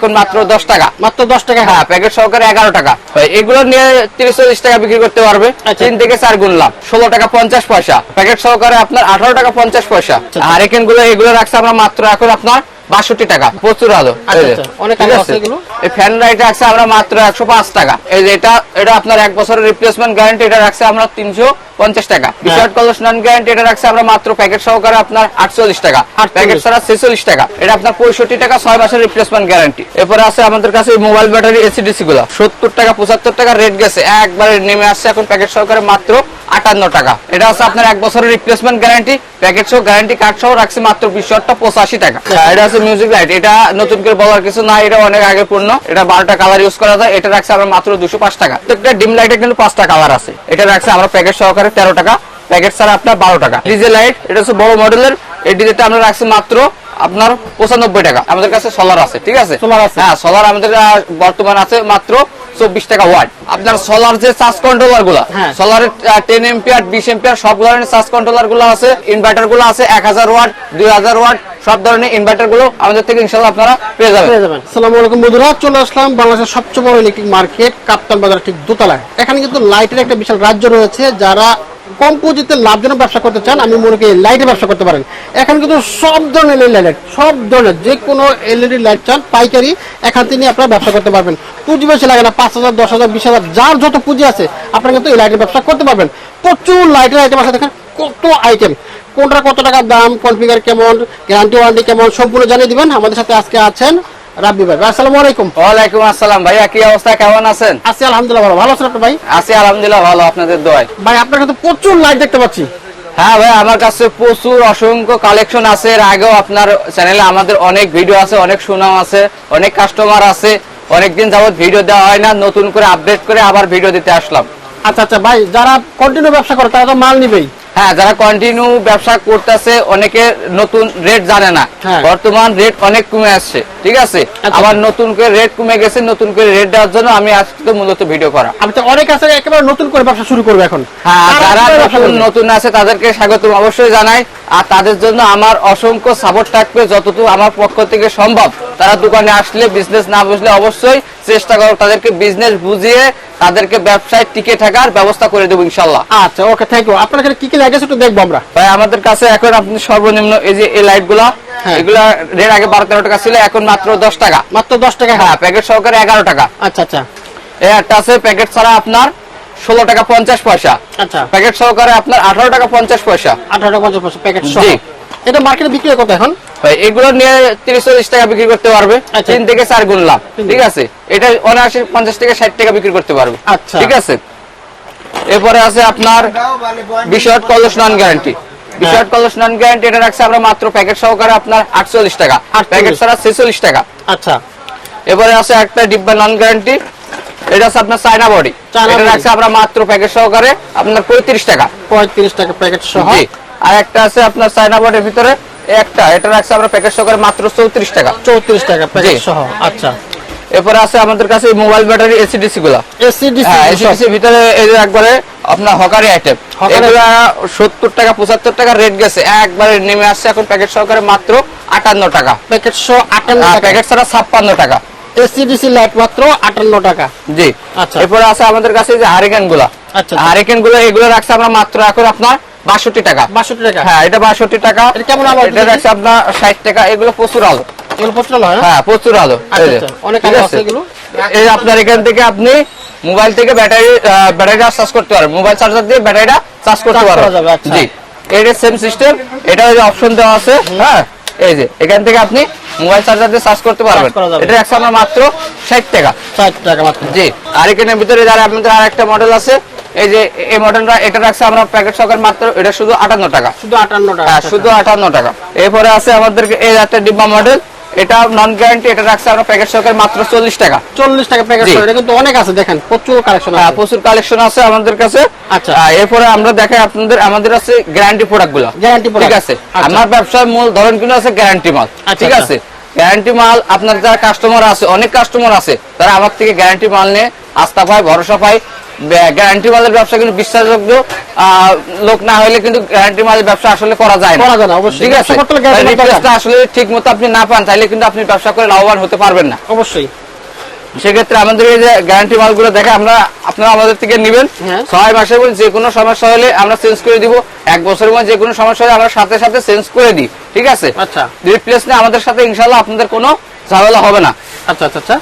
এখন মাত্র দশ টাকা। মাত্র দশ টাকা। হ্যাঁ প্যাকেট সহকারে এগারো টাকা। এগুলো নিয়ে তিরিশ চল্লিশ টাকা বিক্রি করতে পারবে। আচ্ছা। তিন থেকে চার গুণ লাভ। ষোলো টাকা পঞ্চাশ পয়সা। প্যাকেট সহকারে আপনার আঠারো টাকা পঞ্চাশ পয়সা। আর এখানগুলো এগুলো রাখছে আমরা মাত্র এখন আপনার বাষট্টি টাকা। প্রচুর আলো। আচ্ছা, এই যে, আচ্ছা, ফ্যান লাইট রাখছে আমরা মাত্র একশো পাঁচ টাকা। এই যে এটা এটা আপনার এক বছরের রিপ্লেসমেন্ট গ্যারান্টি এটা রাখছে আমরা তিনশো পঞ্চাশ টাকা। হ্যাঁ। বিশার্ট কলস নন গ্যারান্টি এটা রাখছে আমরা মাত্র প্যাকেট সহকারে আপনার আটচল্লিশ টাকা। 48 প্যাকেট ছাড়া ছেচল্লিশ টাকা। এটা আপনার পঁয়ষট্টি টাকা ছয় মাসের রিপ্লেসমেন্ট গ্যারান্টি এরপরে আছে আমাদের কাছে মোবাইল ব্যাটারি এসিডিসি গুলো। সত্তর টাকা পঁচাত্তর টাকা রেট গেছে। একবারে নেমে আসছে এখন প্যাকেট সহকারে মাত্র আটান্ন টাকা। এটা আছে আপনার এক বছরের রিপ্লেসমেন্ট গ্যারান্টি প্যাকেট সহ গ্যারান্টি কার্ড সহ রাখছে মাত্র বিশটা পঁচাশি টাকা। এটা আছে মিউজিক লাইট এটা নতুন করে বলার কিছু না এটা অনেক আগে পূর্ণ। এটা বারোটা কালার ইউজ করা যায় এটা রাখছে আমরা মাত্র দুশো পাঁচ টাকা। প্রত্যেকটা ডিম লাইটে কিন্তু পাঁচটা কালার আছে। এটা রাখছে আমরা প্যাকেট সহকারে তেরো টাকা প্যাকেট ছাড়া আপনার বারো টাকা। ডিজে লাইট এটা হচ্ছে বড় মডেলের এই ডিজেটা আমরা রাখছি মাত্র আপনার পঁচানব্বই টাকা। আমাদের কাছে সোলার আছে ঠিক আছে? আছে। হ্যাঁ সোলার আমাদের বর্তমান আছে মাত্র চব্বিশ টাকা ওয়াট আপনার সোলার যে চার্জ কন্ট্রোলারগুলা হ্যাঁ। সোলারের টেন এম্পিয়ার বিশ এম্পিয়ার সব ধরনের চার্জ কন্ট্রোলারগুলো আছে ইনভার্টারগুলো আছে এক হাজার ওয়াট দুই হাজার ওয়াট সব ধরনের ইনভার্টারগুলো আমাদের থেকে ইনশাল্লাহ আপনারা পেয়ে যাবেন। পেয়ে যাবেন। সালামু আলাইকুম বন্ধুরা চলে আসলাম বাংলাদেশের সবচেয়ে বড় ইলেকট্রিক মার্কেট কাপ্তান বাজার ঠিক দোতলায়। এখানে কিন্তু লাইটের একটা বিশাল রাজ্য রয়েছে যারা কম পুঁজিতে লাভজনক ব্যবসা করতে চান আমি মনে করি লাইটের ব্যবসা করতে পারেন। এখানে কিন্তু সব ধরনের এলইডি লাইট সব ধরনের যে কোনো এলইডি লাইট চান পাইকারি এখান থেকে নিয়ে আপনারা ব্যবসা করতে পারবেন। পুঁজি বেশি লাগে না পাঁচ হাজার দশ হাজার বিশ হাজার যার যত পুঁজি আছে আপনারা কিন্তু এই লাইটের ব্যবসা করতে পারবেন। প্রচুর লাইটের আইটেম আছে দেখেন কত আইটেম কোনটা কত টাকার দাম কনফিগার কেমন গ্যারান্টি ওয়ারেন্টি কেমন সবগুলো জানিয়ে দিবেন। আমাদের সাথে আজকে আছেন রাব্বি ভাই। ভাই, আসসালামু আলাইকুম। ওয়ালাইকুম আসসালাম ভাইয়া কি অবস্থা? কেমন আছেন? আছি আলহামদুলিল্লাহ ভালো। ভালো আছেন আপনি ভাই? আছি আলহামদুলিল্লাহ ভালো আপনাদের দোয়ায়। ভাই আপনার কাছে প্রচুর লাইট দেখতে পাচ্ছি। হ্যাঁ ভাই আমার কাছে প্রচুর অসংখ্য কালেকশন আছে। এর আগেও আপনার চ্যানেলে আমাদের অনেক ভিডিও আছে অনেক সুনাম আছে অনেক কাস্টমার আছে। অনেকদিন যাবত ভিডিও দেওয়া হয় না নতুন করে আপডেট করে আবার ভিডিও দিতে আসলাম। আচ্ছা আচ্ছা ভাই যারা কন্টিনিউ ব্যবসা করে তারা তো মাল নিবেই। হ্যাঁ যারা কন্টিনিউ ব্যবসা করতেছে অনেকে নতুন রেট জানে না। হ্যাঁ। বর্তমান রেট অনেক কমে আসছে ঠিক আছে? আচ্ছা। আবার নতুন করে রেট কমে গেছে নতুন করে রেট দেওয়ার জন্য আমি আজকে তো মূলত ভিডিও করা। আমি তো অনেক আছে একেবারে নতুন করে ব্যবসা শুরু করবে এখন। হ্যাঁ যারা নতুন নতুন আছে তাদেরকে স্বাগত অবশ্যই জানাই আর তাদের জন্য আমার অসংখ্য সাপোর্ট থাকবে যতটুকু আমার পক্ষ থেকে সম্ভব। তারা দোকানে আসলে বিজনেস না বুঝলে অবশ্যই চেষ্টা করো তাদেরকে বিজনেস বুঝিয়ে তাদেরকে ব্যবসায় টিকে থাকার ব্যবস্থা করে দেবো ইনশাল্লাহ। আচ্ছা ওকে থ্যাংক ইউ আপনার কি কি লাগে একটু দেখব আমরা। ভাই আমাদের কাছে এখন আপনি সর্বনিম্ন এই যে এই লাইটগুলা হ্যাঁ। এগুলা রেট আগে বারো তেরো টাকা ছিল এখন মাত্র দশ টাকা। মাত্র দশ টাকা। হ্যাঁ প্যাকেট সহকারে এগারো টাকা। আচ্ছা আচ্ছা। এই একটা আছে প্যাকেট ছাড়া আপনার ষোলো টাকা পঞ্চাশ পয়সা। আচ্ছা। প্যাকেট সহকারে আপনার আঠারো টাকা পঞ্চাশ পয়সা। আঠারো টাকা পঞ্চাশ পয়সা প্যাকেট সহ। জি। এটা মার্কেটে বিক্রি কত এখন? ভাই, এগুলো নিয়ে তিরিশ চল্লিশ টাকা বিক্রি করতে পারবে। আচ্ছা। তিন থেকে চার গুণ লাভ ঠিক আছে? এটা অনায়াসে পঞ্চাশ থেকে ষাট টাকা বিক্রি করতে পারবে। আচ্ছা। ঠিক আছে? এরপরে আছে আপনার বিশট কলস নন গ্যারান্টি বিশট কলস নন গ্যারান্টি এটা রাখছে আমরা মাত্র প্যাকেট সহকারে আপনার আটচল্লিশ টাকা। 48 প্যাকেট ছাড়া ছেচল্লিশ টাকা। আচ্ছা। এবারে আছে একটা ডিব্বা নন গ্যারান্টি এটা আপনার চায়না বডি। এটা রাখছে আমরা মাত্র প্যাকেট সহকারে আপনার পঁয়ত্রিশ টাকা। পঁয়ত্রিশ টাকা প্যাকেট সহ। আর একটা আছে আপনার চায়না বডির ভিতরে একটা এটা রাখছে আমরা প্যাকেট সহকারে মাত্র চৌত্রিশ টাকা। চৌত্রিশ টাকা প্যাকেট সহ আচ্ছা। এরপরে আছে আমাদের কাছে মোবাইল ব্যাটারি এসিডিসি গুলা। এসিডিসি এসিডিসি ভিতরে এই যে একবারে আপনার হকারি আইটেম এগুলা সত্তর টাকা পঁচাত্তর টাকা রেট গেছে। একবারে নেমে আসছে এখন প্যাকেট সহকারে মাত্র আটান্ন টাকা। প্যাকেট সহ আটান্ন টাকা। প্যাকেট ছাড়া ছাপ্পান্ন টাকা। এসিডিসি লাইট মাত্র আটান্ন টাকা। জি। আচ্ছা। এরপরে আছে আমাদের কাছে যে হারিকেনগুলা। আচ্ছা। হারিকেনগুলো এগুলো রাখছে আমরা মাত্র এখন আপনার বাষট্টি টাকা। বাষট্টি টাকা? হ্যাঁ এটা বাষট্টি টাকা। এটা কেমন আলো এটা রাখছে আপনার ষাট টাকা। এগুলো প্রচুর আলো। এগুলো প্রচুর হয়? না? হ্যাঁ প্রচুর আলো। আচ্ছা, আচ্ছা, অনেক আলো আছে? এগুলো। এই আপনার এখান থেকে আপনি মোবাইল থেকে ব্যাটারি ব্যাটারিটা চার্জ করতে পারবেন মোবাইল চার্জার দিয়ে ব্যাটারিটা চার্জ করতে পারবেন। আচ্ছা। জি। এটা সেম সিস্টেম এটা যে অপশন দেওয়া আছে। হ্যাঁ এই যে। এখান থেকে আপনি মোবাইল চার্জার দিয়ে চার্জ করতে পারবেন। এটা রাখছে আমরা মাত্র ষাট টাকা। ষাট টাকা মাত্র। জি আর এখানের ভিতরে যারা আপনাদের আর একটা মডেল আছে এই যে এই মডেলটা এটা রাখছে আমরা প্যাকেট মাত্র এটা শুধু আটান্ন টাকা। শুধু আটান্ন টাকা। হ্যাঁ শুধু আটান্ন টাকা। এরপরে আছে আমাদেরকে এই একটা ডিব্বা মডেল এটা নন গ্যারান্টি এটা রাখছে আমরা প্যাকেট সহকারে মাত্র চল্লিশ টাকা। চল্লিশ টাকা প্যাকেট এটা কিন্তু অনেক আছে দেখেন প্রচুর কালেকশন হ্যাঁ আছে প্রচুর কালেকশন আছে আমাদের কাছে। আচ্ছা। এরপরে আমরা দেখাই আপনাদের আমাদের আছে গ্যারান্টি প্রোডাক্টগুলো। Guarantee product। ঠিক আছে? আচ্ছা। আমার ব্যবসার মূল ধরন কিন্তু আছে গ্যারান্টি মাল। আচ্ছা, ঠিক আচ্ছা। আছে? গ্যারান্টি মাল আপনার যারা কাস্টমার আছে অনেক কাস্টমার আছে তারা আমার থেকে গ্যারান্টি মাল নিয়ে আস্থা পায় ভরসা পায়। গ্যারান্টি মালের ব্যবসা কিন্তু বিশ্বাসযোগ্য আহ, লোক না হলে কিন্তু গ্যারান্টি মালের ব্যবসা আসলে করা যায় না। ঠিক আছে। আসলে ঠিক মতো আপনি না পান তাহলে কিন্তু আপনি ব্যবসা করে লাভবান হতে পারবেন না। অবশ্যই। সেক্ষেত্রে আমাদের এই যে গ্যারান্টি মালগুলো দেখে আমরা আপনারা আমাদের থেকে নেবেন। হ্যাঁ। ছয় মাসের মধ্যে যে কোনো সমস্যা হলে আমরা চেঞ্জ করে দিব। এক বছরের মধ্যে যে কোনো সমস্যা হলে আমরা সাথে সাথে চেঞ্জ করে দিই। ঠিক আছে? আচ্ছা। রিপ্লেস না আমাদের সাথে ইনশাল্লাহ আপনাদের কোনো ঝামেলা হবে না। আচ্ছা আচ্ছা আচ্ছা।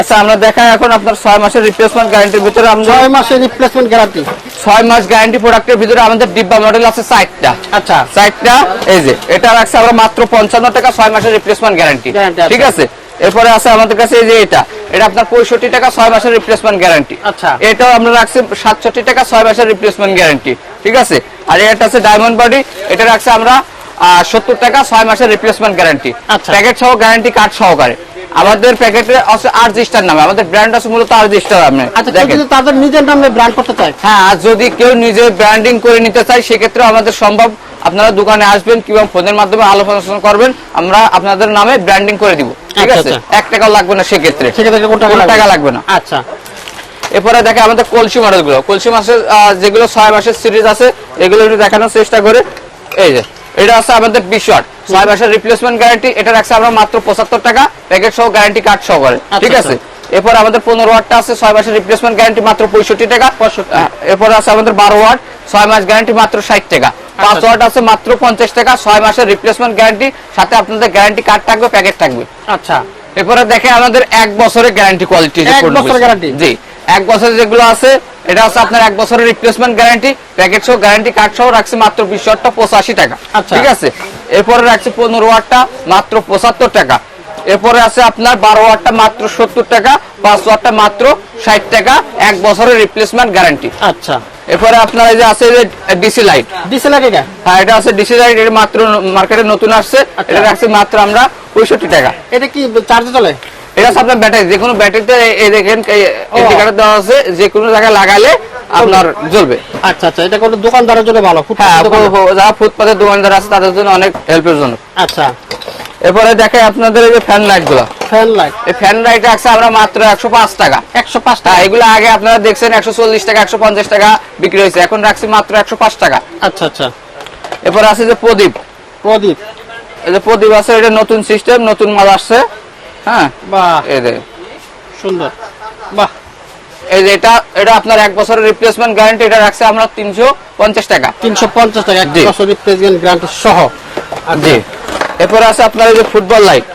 আচ্ছা আমরা দেখাই এখন আপনার ছয় মাসের রিপ্লেসমেন্ট গ্যারান্টির ভিতরে আমরা ছয় মাসের রিপ্লেসমেন্ট গ্যারান্টি ছয় মাস গ্যারান্টি প্রোডাক্টের ভিতরে আমাদের ডিব্বা মডেল আছে সাইটটা আচ্ছা। সাইটটা এই যে এটা রাখছে আমরা মাত্র পঞ্চান্ন টাকা ছয় মাসের রিপ্লেসমেন্ট গ্যারান্টি ঠিক আছে? এরপরে আছে আমাদের কাছে এই যে এটা। এটা আপনার পঁয়ষট্টি টাকা ছয় মাসের রিপ্লেসমেন্ট গ্যারান্টি আচ্ছা। এটাও আমরা রাখছি সাতষট্টি টাকা ছয় মাসের রিপ্লেসমেন্ট গ্যারান্টি ঠিক আছে? আর এটা আছে ডায়মন্ড বডি এটা রাখছে আমরা সত্তর টাকা ছয় মাসের রিপ্লেসমেন্ট গ্যারান্টি। প্যাকেট সহ গ্যারান্টি কার্ড সহকারে। আমাদের প্যাকেটে আছে আর স্টার নামে আমাদের ব্র্যান্ড আছে মূলত আর স্টার নামে। আচ্ছা যদি তাদের নিজের নামে ব্র্যান্ড করতে চায়? হ্যাঁ আর যদি কেউ নিজে ব্র্যান্ডিং করে নিতে চায় সেক্ষেত্রে আমাদের সম্ভব আপনারা দোকানে আসবেন কিংবা ফোনের মাধ্যমে আলোচনা করবেন আমরা আপনাদের নামে ব্র্যান্ডিং করে দিব ঠিক আচ্ছা, আছে? আচ্ছা। এক টাকাও লাগবে না সেক্ষেত্রে। টাকা লাগবে? না। আচ্ছা। এরপরে দেখে আমাদের কলসি মডেলগুলো কলসি মাসের যেগুলো ছয় মাসের সিরিজ আছে এগুলো একটু দেখানোর চেষ্টা করে। এই যে এটা আছে আমাদের বিশ ওয়াট ছয় মাসের রিপ্লেসমেন্ট গ্যারান্টি এটা রাখছে আমরা মাত্র পঁচাত্তর টাকা। প্যাকেট সহ গ্যারান্টি কার্ড সহ করে আচ্ছা, ঠিক আছে এরপর আমাদের পনেরো ওয়াটটা আছে ছয় মাসের রিপ্লেসমেন্ট গ্যারান্টি মাত্র পঁয়ষট্টি টাকা। এরপর আছে আমাদের বারো ওয়াট ছয় মাস গ্যারান্টি মাত্র ষাট টাকা। পাঁচ ওয়াট আছে মাত্র পঞ্চাশ টাকা ছয় মাসের রিপ্লেসমেন্ট গ্যারান্টি সাথে আপনাদের গ্যারান্টি কার্ড থাকবে প্যাকেট থাকবে। আচ্ছা। এরপরে দেখে আমাদের এক বছরের গ্যারান্টি কোয়ালিটি বছরের জি এক বছরের যেগুলো আছে এটা আছে আপনার এক বছরের রিপ্লেসমেন্ট গ্যারান্টি প্যাকেট সহ গ্যারান্টি কার্ড সহ রাখছে মাত্র বিশ ওয়াটটা পঁচাশি টাকা। আচ্ছা। ঠিক আছে? এরপরে রাখছে পনেরো ওয়াটটা মাত্র পঁচাত্তর টাকা। এরপরে আছে আপনার বারো ওয়াটটা মাত্র সত্তর টাকা পাঁচ ওয়াটটা মাত্র ষাট টাকা এক বছরের রিপ্লেসমেন্ট গ্যারান্টি আচ্ছা। এরপরে আপনার এই যে আছে যে ডিসি লাইট লাগে এটা? হ্যাঁ এটা আছে ডিসি লাইট এটা মাত্র মার্কেটে নতুন আসছে। আচ্ছা। এটা রাখছে মাত্র আমরা পঁয়ষট্টি টাকা। এটা কি চার্জে চলে? এটা আপনার ব্যাটারি যে কোনো ব্যাটারিতে এই দেখেন ইন্ডিকেটর দেওয়া আছে যে কোনো জায়গায় লাগালে আপনার জ্বলবে। আচ্ছা আচ্ছা এটা কোনো দোকানদারের জন্য ভালো হ্যাঁ যারা ফুটপাতের দোকানদার আছে তাদের জন্য অনেক হেল্পের জন্য। আচ্ছা। এরপরে দেখে আপনাদের এই যে ফ্যান লাইটগুলো। ফ্যান লাইট এই ফ্যান লাইট আছে আমরা মাত্র একশো পাঁচ টাকা। একশো পাঁচ হ্যাঁ টাকা? এগুলো আগে আপনারা দেখছেন একশো চল্লিশ টাকা একশো পঞ্চাশ টাকা বিক্রি হয়েছে। এখন রাখছি মাত্র একশো পাঁচ টাকা। আচ্ছা আচ্ছা। এরপরে আছে যে প্রদীপ। প্রদীপ। এই যে প্রদীপ আছে এটা নতুন সিস্টেম নতুন মাল আসছে। হ্যাঁ বাহ। এই যে। সুন্দর। বাহ। এই যে এটা এটা আপনার এক বছরের রিপ্লেসমেন্ট গ্যারান্টি এটা রাখছে আমরা তিনশো পঞ্চাশ টাকা। তিনশো পঞ্চাশ টাকা এক বছর রিপ্লেসমেন্ট গ্যারান্টি সহ। জি। এরপরে আছে আপনার এই যে ফুটবল লাইট।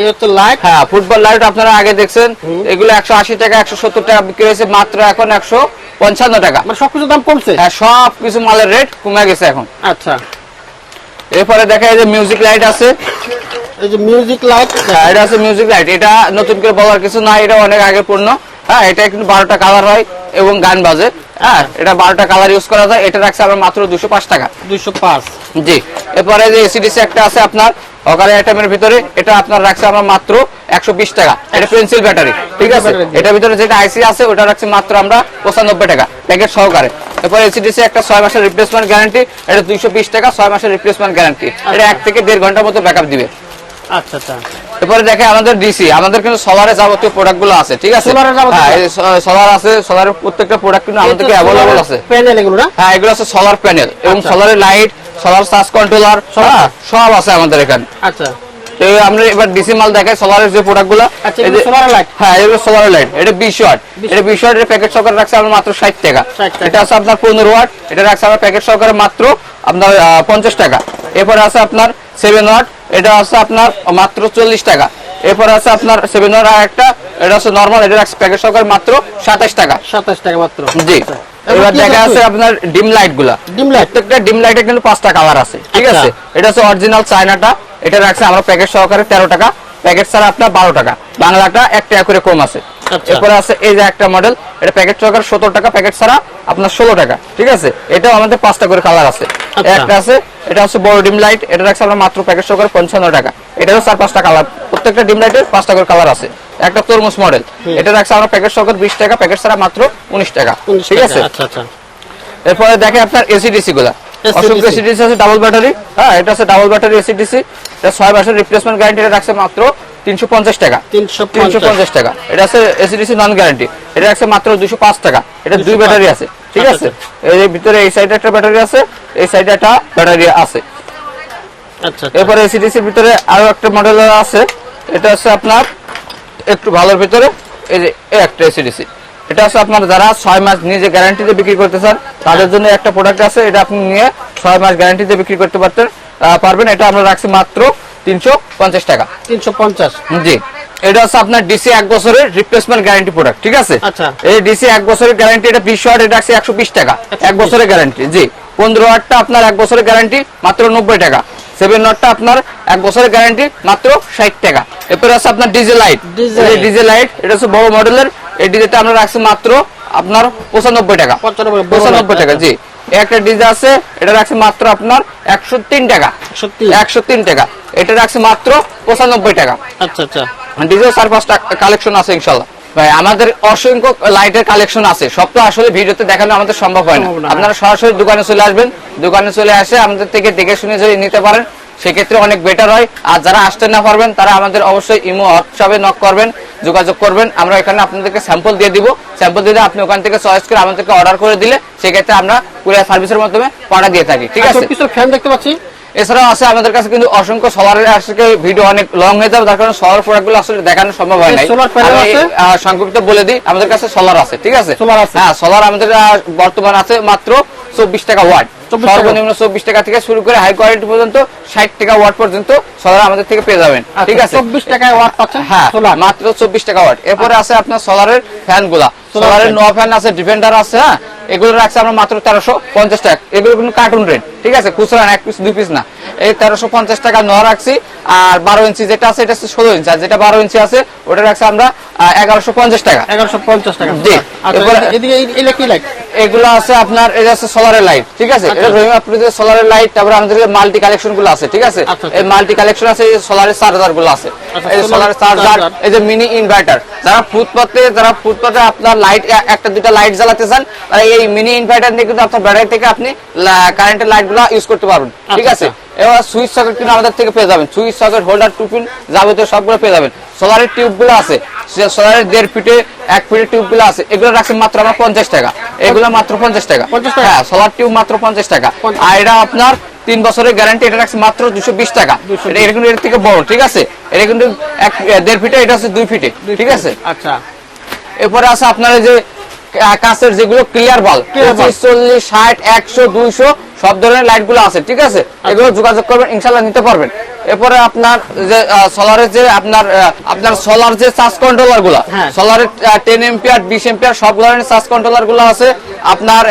এই হচ্ছে লাইট? হ্যাঁ ফুটবল লাইট আপনারা আগে দেখছেন। এগুলো একশো আশি টাকা একশো সত্তর টাকা বিক্রি হয়েছে মাত্র এখন একশো পঞ্চান্ন টাকা। মানে সবকিছু দাম কমছে? হ্যাঁ সব কিছু মালের রেট কমে গেছে এখন। আচ্ছা। এরপরে দেখা যায় যে মিউজিক লাইট আছে। এই যে মিউজিক লাইট? হ্যাঁ এটা আছে মিউজিক লাইট। এটা নতুন করে বলার কিছু না এটা অনেক আগে পূর্ণ। হ্যাঁ এটা কিন্তু বারোটা কালার হয় এবং গান বাজে। হ্যাঁ এটা বারোটা কালার ইউজ করা যায় এটা রাখছে আমরা মাত্র দুশো পাঁচ টাকা। দুইশো পাঁচ। জি এরপরে যে এসিডিসি একটা আছে আপনার অকারে আইটেমের ভিতরে এটা আপনার রাখছে আমরা মাত্র একশো বিশ টাকা। এটা পেন্সিল ব্যাটারি ঠিক আছে? এটার ভিতরে যেটা আইসি আছে ওটা রাখছে মাত্র আমরা পঁচানব্বই টাকা প্যাকেট সহকারে। এরপর এসিডিসি একটা ছয় মাসের রিপ্লেসমেন্ট গ্যারান্টি এটা দুইশো বিশ টাকা ছয় মাসের রিপ্লেসমেন্ট গ্যারান্টি এটা এক থেকে দেড় ঘণ্টার মতো ব্যাকআপ দিবে। আচ্ছা আচ্ছা। এরপরে দেখে আমাদের ডিসি আমাদের কিন্তু সোলারের যাবতীয় প্রোডাক্টগুলো আছে ঠিক আছে? এর হ্যাঁ সোলার আছে সোলারের প্রত্যেকটা প্রোডাক্ট কিন্তু আমাদের কাছে অ্যাভেলেবল আছে। প্যানেল এগুলো না? হ্যাঁ এগুলো আছে সোলার প্যানেল এবং। সোলারের লাইট সোলার চার্জ কন্ট্রোলার সব? সব আছে আমাদের এখানে। আচ্ছা। তো আমরা এবার ডিসি মাল দেখাই সোলারের যে আচ্ছা? হ্যাঁ এগুলো সোলার লাইট এটা ওয়াট এটা প্যাকেট সহকারে রাখছে আমরা মাত্র ষাট টাকা। 60 টাকা। এটা আছে আপনার পনেরো ওয়াট এটা রাখছে আমরা প্যাকেট সহকারে মাত্র আপনার পঞ্চাশ টাকা। এরপরে আছে আপনার সেভেন ওয়াট এটা আছে আপনার মাত্র চল্লিশ টাকা। এরপরে আছে আপনার সেভেন ওয়াট আর একটা এটা আছে নর্মাল এটা রাখছে প্যাকেট সহকারে মাত্র সাতাশ টাকা। সাতাশ টাকা মাত্র। জি। আচ্ছা। এবার দেখা আছে? আপনার ডিম লাইটগুলা। ডিম লাইট প্রত্যেকটা ডিম লাইটে কিন্তু পাঁচটা কালার আছে ঠিক আচ্ছা। আছে? এটা হচ্ছে অরিজিনাল চায়নাটা এটা রাখছে আমরা প্যাকেট সহকারে তেরো টাকা। প্যাকেট ছাড়া আপনার বারো টাকা। বাংলাটা এক টাকা করে কম আছে। আচ্ছা। এরপরে আছে এই যে একটা মডেল এটা প্যাকেট সহকারে সত্তর টাকা প্যাকেট ছাড়া আপনার ষোলো টাকা ঠিক আছে? এটাও আমাদের পাঁচটা করে কালার আছে। একটা আছে এটা হচ্ছে বড় ডিম লাইট এটা রাখছে আমরা মাত্র প্যাকেট সহকারে পঞ্চান্ন টাকা। এটারও চার পাঁচটা কালার প্রত্যেকটা ডিম লাইটের পাঁচটা করে কালার আছে। একটা তরমুজ মডেল এটা রাখছে আমরা প্যাকেট সহকারে বিশ টাকা প্যাকেট ছাড়া মাত্র উনিশ টাকা। ঠিক আছে? আচ্ছা আচ্ছা। এরপরে দেখে আপনার এসিডিসি গুলা। অসংখ্য এসিডিসি আছে ডাবল ব্যাটারি হ্যাঁ এটা আছে ডাবল ব্যাটারি এসিডিসি এটা ছয় মাসের রিপ্লেসমেন্ট গ্যারান্টি রাখছে মাত্র তিনশো পঞ্চাশ টাকা। তিনশো তিনশো পঞ্চাশ টাকা। এটা আছে এসিডিসি নন গ্যারান্টি এটা আছে মাত্র দুশো পাঁচ টাকা। এটা দুই ব্যাটারি আছে। ঠিক আচ্ছা, আছে এর ভিতরে এই সাইডে একটা ব্যাটারি আছে এই সাইডে একটা ব্যাটারি আছে। আচ্ছা এরপরে এসিডিসির ভিতরে আরও একটা মডেল আছে এটা হচ্ছে আপনার একটু ভালোর ভিতরে এই যে এই একটা এসিডিসি এটা হচ্ছে আপনার যারা ছয় মাস নিজে গ্যারান্টিতে বিক্রি করতে চান তাদের জন্য একটা প্রোডাক্ট আছে এটা আপনি নিয়ে ছয় মাস গ্যারান্টিতে বিক্রি করতে পারতেন পারবেন। এটা আমরা রাখছি মাত্র তিনশো পঞ্চাশ টাকা। তিনশো পঞ্চাশ। জি। এটা হচ্ছে আপনার ডিসি এক বছরের রিপ্লেসমেন্ট গ্যারান্টি প্রোডাক্ট ঠিক আছে? আচ্ছা। এই ডিসি এক বছরের গ্যারান্টি এটা বিশ ওয়াট এটা আছে একশো বিশ টাকা। এক বছরের গ্যারান্টি জি। পনেরো ওয়াটটা আপনার এক বছরের গ্যারান্টি মাত্র নব্বই টাকা। সেভেন ওয়াটটা আপনার এক বছরের গ্যারান্টি মাত্র ষাট টাকা। এরপরে আছে আপনার ডিজে লাইট ডিজে লাইট। এটা হচ্ছে বড় মডেলের এই ডিজেটা আমরা রাখছি মাত্র আপনার পঁচানব্বই টাকা। পঁচানব্বই, টাকা। জি। একটা ডিজে আছে এটা রাখছি মাত্র আপনার একশো তিন টাকা। একশো তিন টাকা। এটা রাখছি মাত্র পঁচানব্বই টাকা। আচ্ছা আচ্ছা। ডিজেল চার পাঁচটা কালেকশন আছে ইনশাল্লাহ ভাই আমাদের অসংখ্য লাইটের কালেকশন আছে। সব তো আসলে ভিডিওতে দেখানো আমাদের সম্ভব হয় না। আপনারা সরাসরি দোকানে চলে আসবেন। দোকানে চলে আসে আমাদের থেকে দেখে শুনে যদি নিতে পারেন সেক্ষেত্রে অনেক বেটার হয়। আর যারা আসতে না পারবেন তারা আমাদের অবশ্যই ইমো হোয়াটসঅ্যাপে নক করবেন যোগাযোগ করবেন। আমরা এখানে আপনাদেরকে স্যাম্পল দিয়ে দিব। স্যাম্পল দিলে আপনি ওখান থেকে চয়েস করে আমাদেরকে অর্ডার করে দিলে সেক্ষেত্রে আমরা কুরিয়ার সার্ভিসের মাধ্যমে পাঠা দিয়ে থাকি। ঠিক আছে? ফ্যান দেখতে পাচ্ছি। এছাড়াও আছে আমাদের কাছে কিন্তু অসংখ্য সোলারের আজকে ভিডিও অনেক লং হয়ে যাবে তার কারণে সোলার প্রোডাক্টগুলো আসলে দেখানো সম্ভব হয় না সংক্ষিপ্ত বলে দিই আমাদের কাছে সোলার আছে ঠিক আছে সোলার আছে? হ্যাঁ সোলার আমাদের বর্তমান আছে মাত্র চব্বিশ টাকা ওয়াট 24 টাকা। সর্বনিম্ন চব্বিশ টাকা থেকে শুরু করে হাই কোয়ালিটি পর্যন্ত ষাট টাকা ওয়াট পর্যন্ত সোলার আমাদের থেকে পেয়ে যাবেন। ঠিক আছে? চব্বিশ টাকায় ওয়াট পাচ্ছেন হ্যাঁ মাত্র চব্বিশ টাকা ওয়াট এরপরে আছে আপনার সোলারের ফ্যানগুলা সোলারের নো ফ্যান আছে ডিফেন্ডার আছে হ্যাঁ? এগুলো রাখছে আমরা মাত্র তেরোশো পঞ্চাশ টাকা। এগুলো কিন্তু কার্টুন রেট ঠিক আছে? খুচরা এক পিস দুই পিস না। এই তেরোশো পঞ্চাশ টাকা নোয়া রাখছি। আর বারো ইঞ্চি যেটা আছে এটা হচ্ছে ষোলো ইঞ্চি আর যেটা বারো ইঞ্চি আছে ওটা রাখছি আমরা এগারোশো পঞ্চাশ টাকা। এগারোশো পঞ্চাশ টাকা। জি। আচ্ছা এগুলো আছে আপনার এটা আছে সোলারের লাইট ঠিক আছে? আচ্ছা। এটা রহিমা আপনাদের সোলারের লাইট তারপরে আমাদের মাল্টি কালেকশনগুলো আছে ঠিক আছে? আচ্ছা, আচ্ছা। এই মাল্টি কালেকশন আছে এই সোলারের চার্জারগুলো আছে। এই সোলার চার্জার এই যে মিনি ইনভার্টার যারা ফুটপাতে যারা ফুটপাতে আপনার লাইট একটা দুটা লাইট জ্বালাতে চান এই মিনি ইনভার্টার দিয়ে কিন্তু আপনার ব্যাটারি থেকে আপনি কারেন্টের লাইটগুলো ইউজ করতে পারবেন ঠিক আচ্ছা, আছে? এবার সুইচ সকেট কিন্তু আমাদের থেকে পেয়ে যাবেন। সুইচ সকেট হোল্ডার টুপিন যাবতীয় সবগুলো পেয়ে যাবেন। সোলারের টিউবগুলো আছে। সোলারের দেড় ফিটে এক ফিটের টিউবগুলো আছে। এগুলো রাখছি মাত্র আমরা পঞ্চাশ টাকা। এগুলো মাত্র পঞ্চাশ টাকা। 50 টাকা? হ্যাঁ সোলার টিউব মাত্র পঞ্চাশ টাকা। আর এটা আপনার তিন বছরের গ্যারান্টি এটা রাখছে মাত্র দুশো বিশ টাকা। 220 এটা কিন্তু এর থেকে বড় ঠিক আছে? এটা কিন্তু এক দেড় ফিটে এটা হচ্ছে দুই ফিটে ঠিক আছে? আচ্ছা। এরপরে আছে আপনার এই যে কাঁচের যেগুলো ক্লিয়ার বাল Clear bulb। পঁচিশ চল্লিশ ষাট একশো দুইশো সব ধরনের লাইটগুলো আছে ঠিক আছে? আচ্ছা। এগুলো যোগাযোগ করবেন ইনশাল্লাহ নিতে পারবেন। এরপরে আপনার যে সোলারের যে আপনার আপনার সোলার যে চার্জ কন্ট্রোলারগুলা। সোলারের টেন এম্পিয়ার বিশ এম্পিয়ার সব ধরনের চার্জ কন্ট্রোলারগুলো আছে। আপনার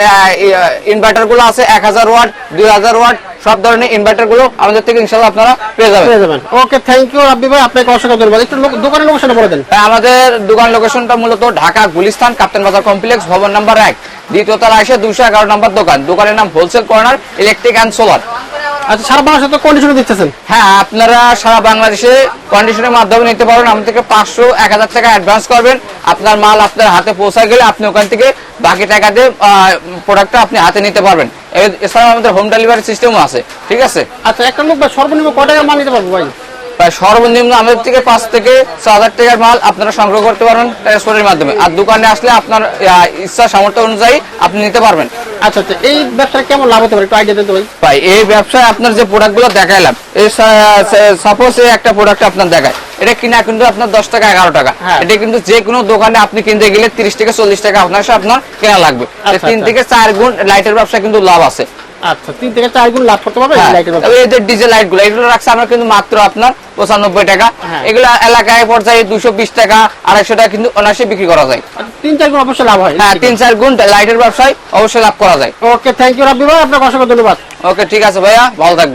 ইনভার্টারগুলো আছে এক হাজার ওয়াট দুই হাজার ওয়াট সব ধরনের ইনভার্টারগুলো আমাদের থেকে ইনশাল্লাহ আপনারা পেয়ে যাবেন। ওকে থ্যাংক ইউ রাব্বি ভাই। আপনাকে অসংখ্য ধন্যবাদ। একটু দোকানের লোকেশনে বলে দেন। হ্যাঁ, আমাদের দোকান লোকেশনটা মূলত ঢাকা গুলিস্তান কাপ্তান বাজার কমপ্লেক্স ভবন নাম্বার এক। দ্বিতীয় তলা এসে দুশো এগারো নম্বর দোকান। দোকানের নাম wholesale corner electric and solar আচ্ছা সারা বাংলাদেশে তো কন্ডিশনে দিচ্ছেন হ্যাঁ আপনারা সারা বাংলাদেশে কন্ডিশনের মাধ্যমে নিতে পারবেন। আমাদের থেকে পাঁচশো এক হাজার টাকা অ্যাডভান্স করবেন। আপনার মাল আপনার হাতে পৌঁছা গেলে আপনি ওখান থেকে বাকি টাকা দিয়ে প্রোডাক্টটা আপনি হাতে নিতে পারবেন। এছাড়াও আমাদের হোম ডেলিভারি সিস্টেমও আছে। ঠিক আছে? আচ্ছা একটা লোক সর্বনিম্ন কয় টাকা মাল নিতে পারব ভাই? প্রায় সর্বনিম্ন আমাদের থেকে পাঁচ থেকে ছ হাজার টাকার মাল আপনারা সংগ্রহ করতে পারবেন ট্রান্সপোর্টের মাধ্যমে। আর দোকানে আসলে আপনার ইচ্ছা সামর্থ্য অনুযায়ী আপনি নিতে পারবেন। আচ্ছা আচ্ছা এই ব্যবসায় কেমন লাভ হতে পারে? একটু আইডিয়া দেন তো ভাই এই ব্যবসায় আপনার যে প্রোডাক্টগুলো দেখাইলাম এই সাপোজ এই একটা প্রোডাক্ট আপনার দেখায় এটা কিনা কিন্তু আপনার দশ টাকা এগারো টাকা। হ্যাঁ। এটা কিন্তু যে কোনো দোকানে আপনি কিনতে গেলে তিরিশ থেকে চল্লিশ টাকা আপনার সাথে আপনার কেনা লাগবে। আচ্ছা, তিন আচ্ছা। থেকে চার গুণ লাইটের ব্যবসা কিন্তু লাভ আছে। আচ্ছা তিন থেকে চার গুণ লাভ করতে পারবে হ্যাঁ, এই যে ডিজেল লাইটগুলো এগুলো রাখছে আমরা কিন্তু মাত্র আপনার পঁচানব্বই টাকা। হ্যাঁ। এগুলো এলাকায় পর্যায়ে দুশো বিশ টাকা আড়াইশো টাকা কিন্তু অনায়াসে বিক্রি করা যায়। আচ্ছা, তিন চার গুণ অবশ্যই লাভ হয়। হ্যাঁ তিন চার গুণ লাইটের ব্যবসায় অবশ্যই লাভ করা যায়। ওকে থ্যাংক ইউ রাব্বি ভাই আপনাকে অসংখ্য ধন্যবাদ। ওকে ঠিক আছে ভাইয়া ভালো থাকবেন।